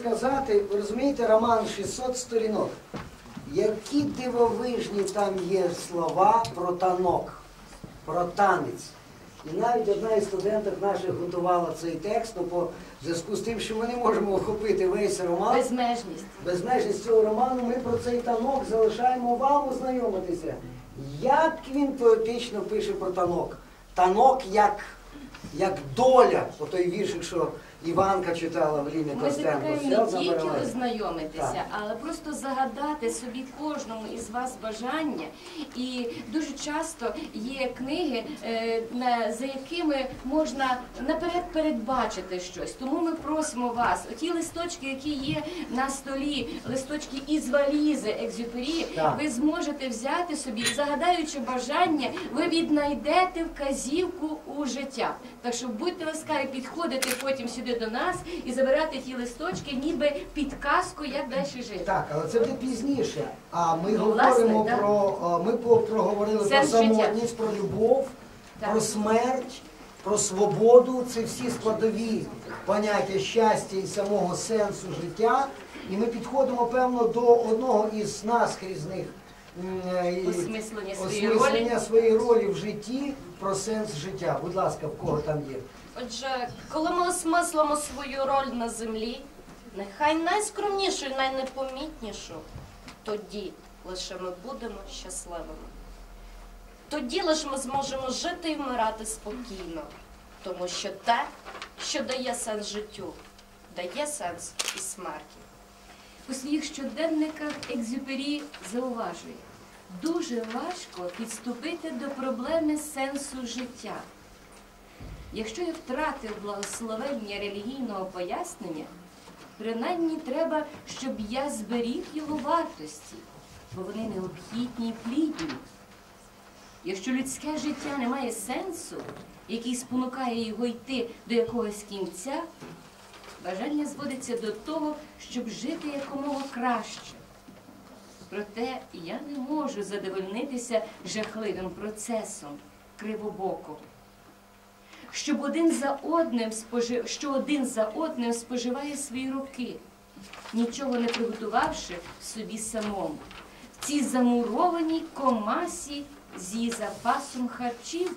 сказати, ви розумієте, роман 600 сторінок. Які дивовижні там є слова про танок, про танець. І навіть одна із студенток наших готувала цей текст, ну, по зв'язку з тим, що ми не можемо охопити весь роман. Безмежність. Безмежність цього роману ми про цей танок залишаємо вам ознайомитися. Як він поетично пише про танок. Танок як, як доля, отой віршик, що Іванка читала в Ліні Ми Костенко. закликаємо не тільки ознайомитися, але просто загадати собі кожному із вас бажання. І дуже часто є книги, е, за якими можна наперед передбачити щось. Тому ми просимо вас, оті листочки, які є на столі, листочки із валізи екзюпері, ви зможете взяти собі, загадаючи бажання, ви віднайдете вказівку у життя. Так що будьте ласкаві, підходити потім сюди до нас і забирати ті листочки, ніби підказку, як далі жити. Так, але це буде пізніше. А ми Ну, говоримо власне, про а, ми проговорили про Сенс самотність, про любов, Так. про смерть, про свободу. Це всі складові поняття щастя і самого сенсу життя. І ми підходимо, певно, до одного із наскрізних і- Осмислення своєї ролі. своєї ролі в житті про сенс життя. Будь ласка, в кого там є? Отже, коли ми осмислимо свою роль на землі, нехай найскромнішу і найнепомітнішу, тоді лише ми будемо щасливими. Тоді лише ми зможемо жити і вмирати спокійно, тому що те, що дає сенс життю, дає сенс і смерті. У своїх щоденниках Екзюпері зауважує, дуже важко підступити до проблеми сенсу життя. Якщо я втратив благословення релігійного пояснення, принаймні треба, щоб я зберіг його вартості, бо вони необхідні і плідні. Якщо людське життя не має сенсу, який спонукає його йти до якогось кінця, бажання зводиться до того, щоб жити якомога краще. Проте я не можу задовольнитися жахливим процесом кривобоко. Щоб один за одним спожи... що один за одним споживає свої роки, нічого не приготувавши собі самому. В цій замурованій комасі з її запасом харчів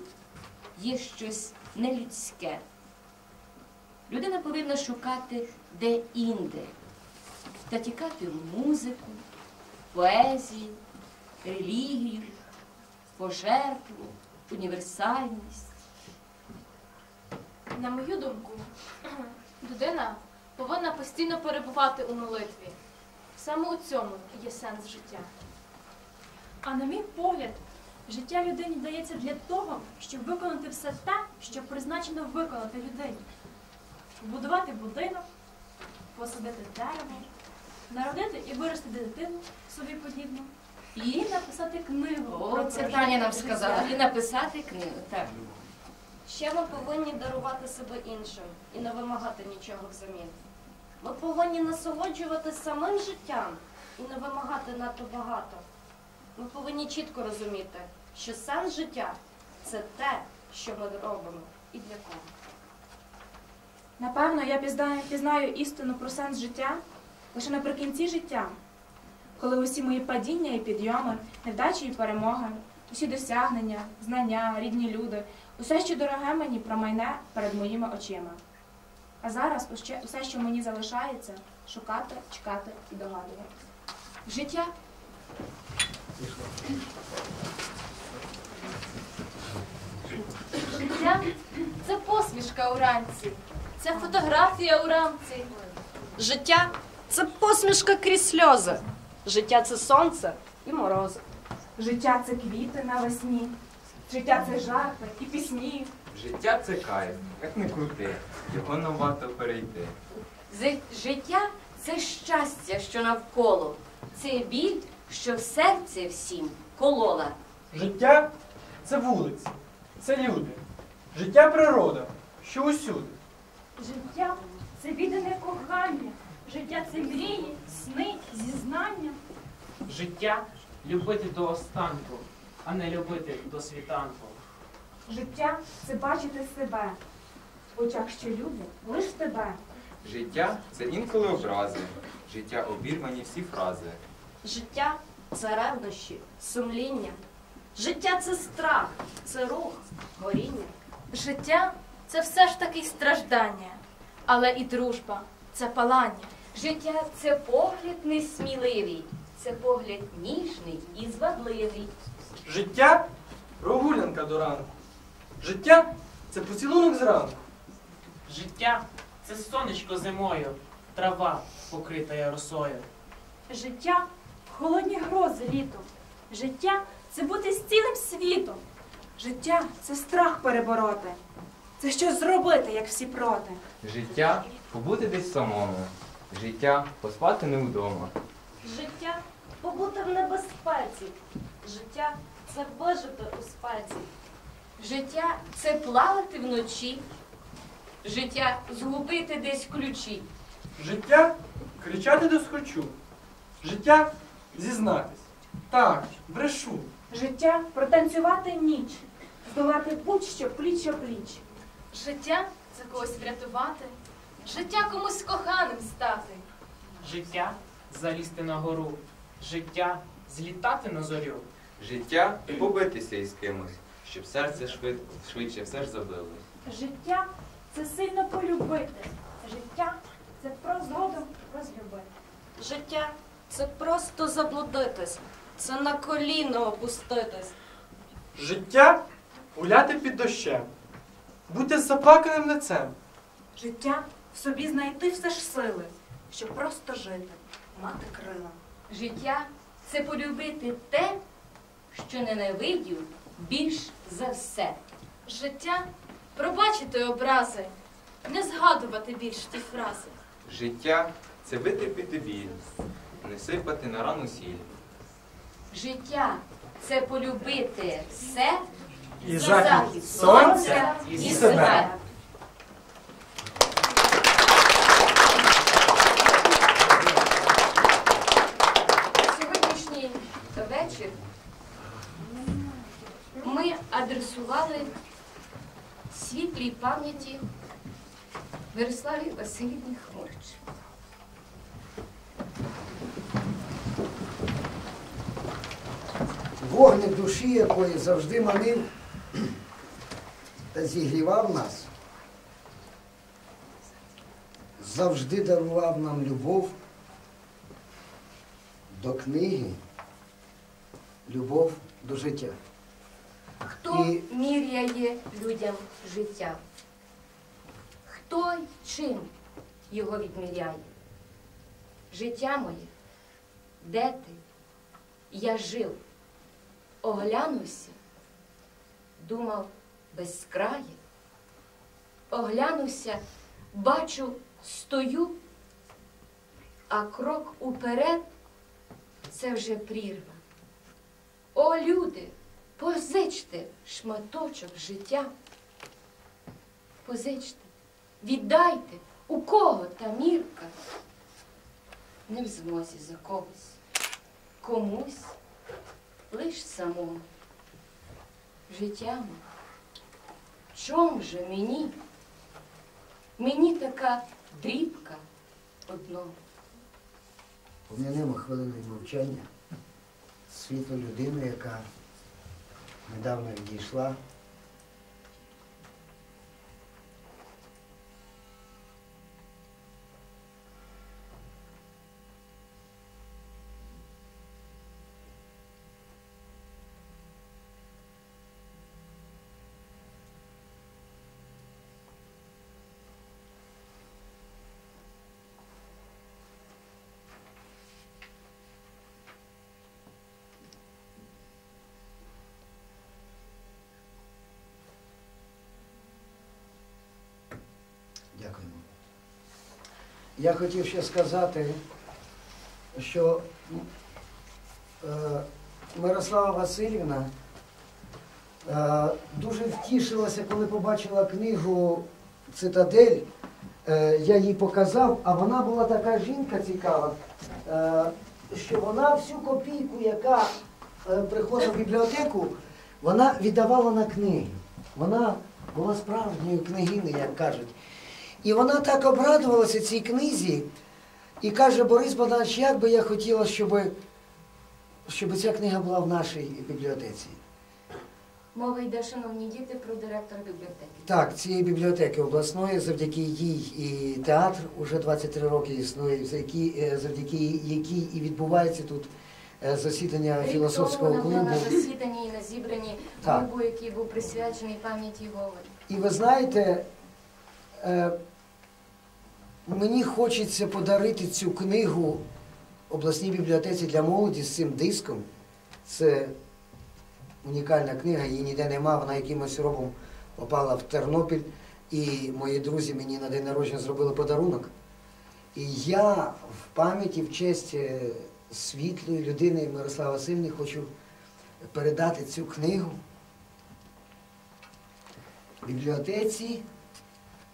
є щось нелюдське. Людина повинна шукати де-інде та тікати в музику, поезію, релігію, пожертву, універсальність. На мою думку, людина повинна постійно перебувати у молитві. Саме у цьому є сенс життя. А на мій погляд, життя людині дається для того, щоб виконати все те, що призначено виконати людині. Побудувати будинок, посадити дерево, народити і виростити дитину собі подібну, і написати книгу. О, про це Таня нам сказала. І написати книгу. Так. Ще ми повинні дарувати себе іншим і не вимагати нічого взамін. Ми повинні насолоджуватися самим життям і не вимагати надто багато. Ми повинні чітко розуміти, що сенс життя це те, що ми робимо і для кого. Напевно, я пізнаю, істину про сенс життя лише наприкінці життя, коли усі мої падіння і підйоми, невдачі і перемоги, усі досягнення, знання, рідні люди, усе, що дороге мені, промайне перед моїми очима. А зараз усе, що мені залишається, шукати, чекати і догадуватися. Життя Життя це посмішка уранці, це фотографія у рамці. Життя це посмішка крізь сльози. Життя це сонце і морози. Життя це квіти навесні, життя це жарти і пісні. Життя це кайф, як не крути, його не варто перейти. Життя це щастя, що навколо, це біль, що в серці всім колола. Життя це вулиці, це люди. Життя природа, що усюди. Життя це віддане кохання, життя це мрії, сни, зізнання. Життя любити до останку, а не любити до світанку. Життя це бачити себе, в очах що люди, лиш тебе, Життя це інколи образи, життя обірвані всі фрази. Життя це ревнощі, сумління. Життя це страх, це рух, горіння. Життя це все ж таки страждання, але і дружба це палання. Життя це погляд несміливий, це погляд ніжний і звабливий. Життя прогулянка до ранку. Життя це поцілунок зранку. Життя це сонечко зимою, трава покрита росою. Життя холодні грози літом. Життя це бути з цілим світом. Життя це страх перебороти. Це щось зробити, як всі проти. Життя побути десь самому. Життя поспати не вдома. Життя побути в небезпеці. Життя це вижити у спеці. Життя це плавати вночі. Життя згубити десь ключі. Життя кричати до схочу. Життя зізнатись. Так, брешу. Життя протанцювати ніч, здолати будь-що пліч о пліч. Життя це когось врятувати, життя комусь коханим стати. Життя залізти на гору. Життя злітати на зорю. Життя побитися із кимось, щоб серце швидко, швидше все ж забилось. Життя це сильно полюбити. Життя це про згодом розлюбити. Життя це просто заблудитись, це на коліно опуститись. Життя гуляти під дощем. Бути з заплаканим лицем. Життя в собі знайти все ж сили, щоб просто жити, мати крила. Життя це полюбити те, що ненавидів більш за все. Життя пробачити образи, не згадувати більш ті фрази. Життя це витерпіти біль, не сипати на рану сіль. Життя це полюбити все І захід сонця, і себе. Сьогоднішній вечір ми адресували світлій пам'яті Мирославі Васильівні Хмурич. Вогник душі якої завжди манив зігрівав нас, завжди дарував нам любов до книги, любов до життя. Хто І- міряє людям життя? Хто й чим його відміряє? Життя моє, де ти? Я жив, оглянувся, думав безкрає. Оглянувся, бачу, стою, а крок уперед це вже прірва. О, люди, позичте шматочок життя. Позичте, віддайте, у кого та мірка. Не в змозі за когось, комусь лиш самому. Життя моє, чом же мені? Мені така дрібка одно. Пом'янемо хвилиною мовчання світу людини, яка недавно відійшла. Я хотів ще сказати, що е, Мирослава Васильівна е, дуже втішилася, коли побачила книгу Цитадель. Е, я їй показав, а вона була така жінка цікава, що вона всю копійку, яка приходила в бібліотеку, вона віддавала на книги. Вона була справжньою княгинею, як кажуть. І вона так обрадувалася цій книзі і каже, Борис Богданович, як би я хотіла, щоб, щоб ця книга була в нашій бібліотеці. Мова йде, шановні діти, про директора бібліотеки. Так, цієї бібліотеки обласної, завдяки їй і театр уже 23 роки існує, завдяки, е, завдяки якій і відбувається тут е, засідання Рік філософського клубу. на засіданні і на зібранні клубу, який був присвячений пам'яті Гоголя. І ви знаєте, е, мені хочеться подарити цю книгу обласній бібліотеці для молоді з цим диском. Це унікальна книга, її ніде нема, вона якимось робом попала в Тернопіль. І мої друзі мені на день народження зробили подарунок. І я в пам'яті, в честь е, світлої людини Мирослава Васильівни хочу передати цю книгу бібліотеці,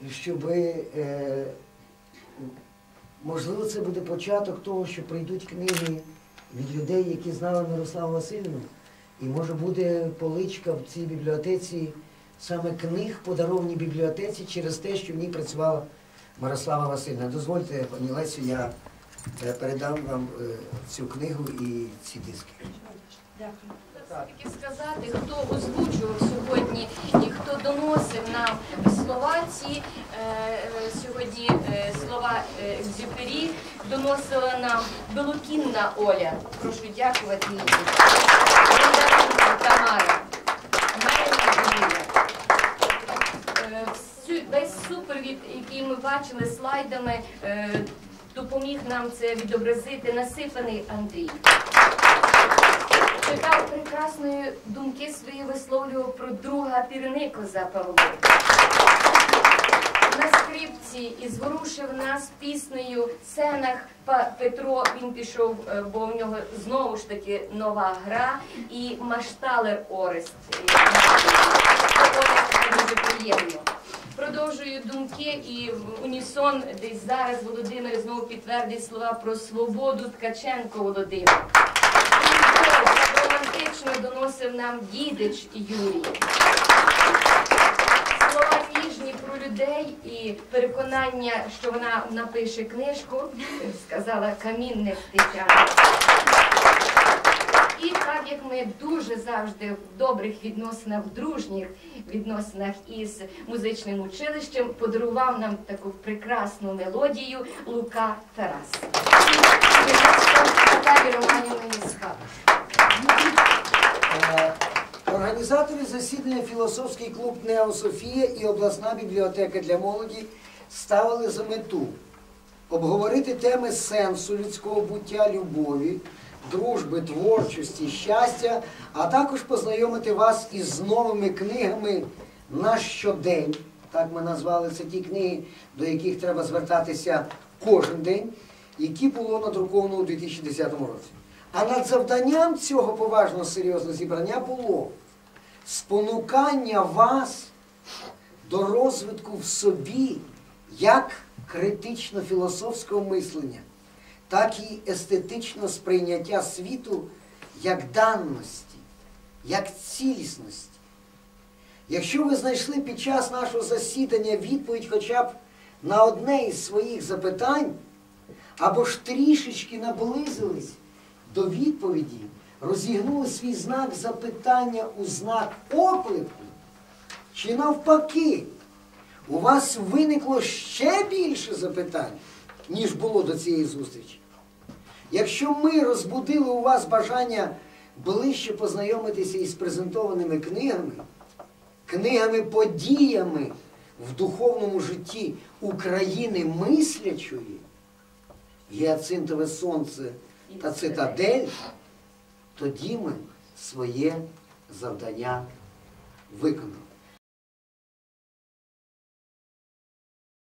щоб, е, можливо, це буде початок того, що прийдуть книги від людей, які знали Мирославу Васильівну. І може буде поличка в цій бібліотеці саме книг, подаровані бібліотеці через те, що в ній працювала Мирослава Васильівна. Дозвольте, пані Лесю, я е, передам вам е, цю книгу і ці диски. Тільки сказати, хто озвучував сьогодні і хто доносив нам слова ці е, е, сьогодні е, слова Екзюпері доносила нам Белокінна Оля. Прошу дякувати. Тамара. Весь супровід, який ми бачили слайдами, допоміг нам це відобразити насипаний Андрій. Читав прекрасної думки свої висловлював про друга Пірникоза Павло. На скрипці і зворушив нас піснею сценах Петро. Він пішов, е, бо в нього знову ж таки нова гра і Машталер Орест. Орест дуже приємно. Продовжую думки і в унісон десь зараз Володимир знову підтвердить слова про свободу Ткаченко Володимир. Так доносив нам дідич Юрій. Слова ніжні про людей і переконання, що вона напише книжку, сказала Камінник Тетяна. І так як ми дуже завжди в добрих відносинах, в дружніх відносинах із музичним училищем, подарував нам таку прекрасну мелодію Лука Тарас. І Наталії Романівни Схаб. Е, Організатори засідання філософський клуб Неософія і обласна бібліотека для молоді ставили за мету обговорити теми сенсу людського буття, любові, дружби, творчості, щастя, а також познайомити вас із новими книгами на щодень. Так ми назвали це ті книги, до яких треба звертатися кожен день, які було надруковано у 2010 році. А над завданням цього поважного серйозного зібрання було спонукання вас до розвитку в собі як критично-філософського мислення, так і естетичного сприйняття світу як данності, як цілісності. Якщо ви знайшли під час нашого засідання відповідь хоча б на одне із своїх запитань, або ж трішечки наблизились до відповіді, розігнули свій знак запитання у знак оклику, чи навпаки, у вас виникло ще більше запитань, ніж було до цієї зустрічі. Якщо ми розбудили у вас бажання ближче познайомитися із презентованими книгами, книгами-подіями в духовному житті України мислячої, гіацинтове сонце та цитадель, тоді ми своє завдання виконали.